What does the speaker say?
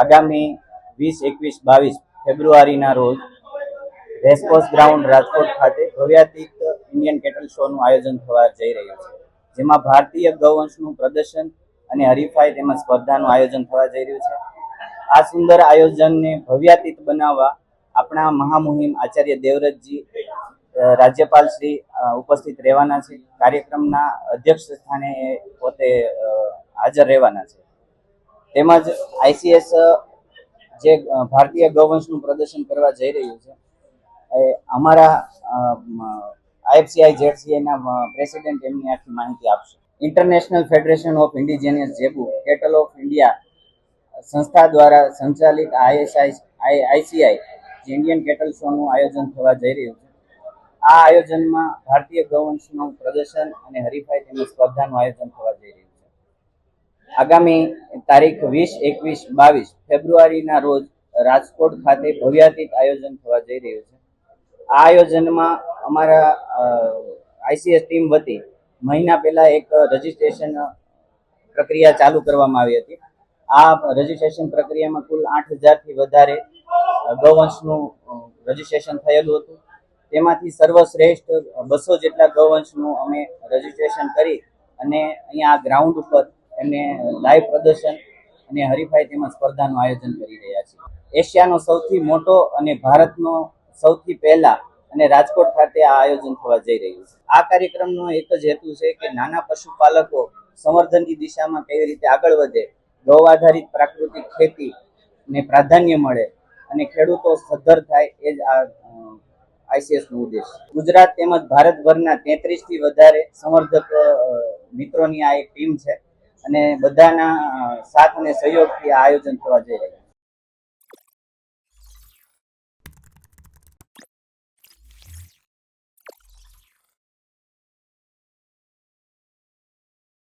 આગામી વીસ, એકવીસ, બાવીસ ફેબ્રુઆરીના રોજ રેસકોર્સ ગ્રાઉન્ડ રાજકોટ ખાતે ભવ્યાતીત ઇન્ડિયન કેટલ શોનું આયોજન થવા જઈ રહ્યું છે. જેમાં ભારતીય ગૌવંશનું પ્રદર્શન અને હરીફાઈ તેમજ સ્પર્ધાનું આયોજન થવા જઈ રહ્યું છે. આ સુંદર આયોજનને ભવ્યાતીત બનાવવા આપણા મહામુહિમ આચાર્ય દેવવ્રતજી રાજ્યપાલ શ્રી ઉપસ્થિત રહેવાના છે. કાર્યક્રમના અધ્યક્ષ સ્થાને પોતે હાજર રહેવાના છે. તેમજ આઈસીએસ જે ભારતીય ગૌવંશનું પ્રદર્શન કરવા જઈ રહ્યું છે, એ અમારા આઈએફસીઆઈ જેડસીઆઈના પ્રેસિડેન્ટ એમની આખી માહિતી આપશે. International Federation of Indigenous Zebu Cattle of India સંસ્થા દ્વારા સંચાલિત આઈએસઆઈ આઈસીઆઈ જે ઇન્ડિયન કેટલ શોનું આયોજન થવા જઈ રહ્યું છે. આ આયોજનમાં ભારતીય ગૌવંશનું પ્રદર્શન અને હરીફાઈ તેમજ સ્પર્ધાનું આયોજન થવા જઈ રહ્યું છે. આગામી તારીખ વીસ, એકવીસ, બાવીસ ફેબ્રુઆરીના રોજ રાજકોટ ખાતે ભવ્યાતીત આયોજન થવા જઈ રહ્યું છે. આ આયોજનમાં અમારા આઈસીએસ ટીમ વતી મહિના પહેલા એક રજીસ્ટ્રેશન પ્રક્રિયા ચાલુ કરવામાં આવી હતી. આ રજીસ્ટ્રેશન પ્રક્રિયામાં કુલ આઠ હજારથી વધારે ગૌવંશનું રજીસ્ટ્રેશન થયેલું હતું. તેમાંથી સર્વશ્રેષ્ઠ બસો જેટલા ગૌવંશનું અમે રજીસ્ટ્રેશન કરી અને અહીંયા આ ગ્રાઉન્ડ ઉપર એમને લાઈવ પ્રદર્શન અને હરીફાઈ તેમજ સ્પર્ધાનું આયોજન કરી રહ્યા છે. એશિયાનો સૌથી મોટો અને ભારતનો સૌથી પહેલા અને રાજકોટ ખાતે આ આયોજન થવા જઈ રહ્યું છે. આ કાર્યક્રમનો એક જ હેતુ છે કે નાના પશુપાલકો સંવર્ધનની દિશામાં કેવી રીતે આગળ વધે ગૌ આધારિત પ્રાકૃતિક ખેતી ને પ્રાધાન્ય મળે અને ખેડૂતો સદ્ધર થાય એ જ આ આઈસીએસ નો ઉદ્દેશ ગુજરાત તેમજ ભારતભરના તેત્રીસથી વધારે સંવર્ધક મિત્રોની આ એક ટીમ છે. અને બધાના સાથ અને સહયોગથી આ આયોજન થવા જઈ રહ્યું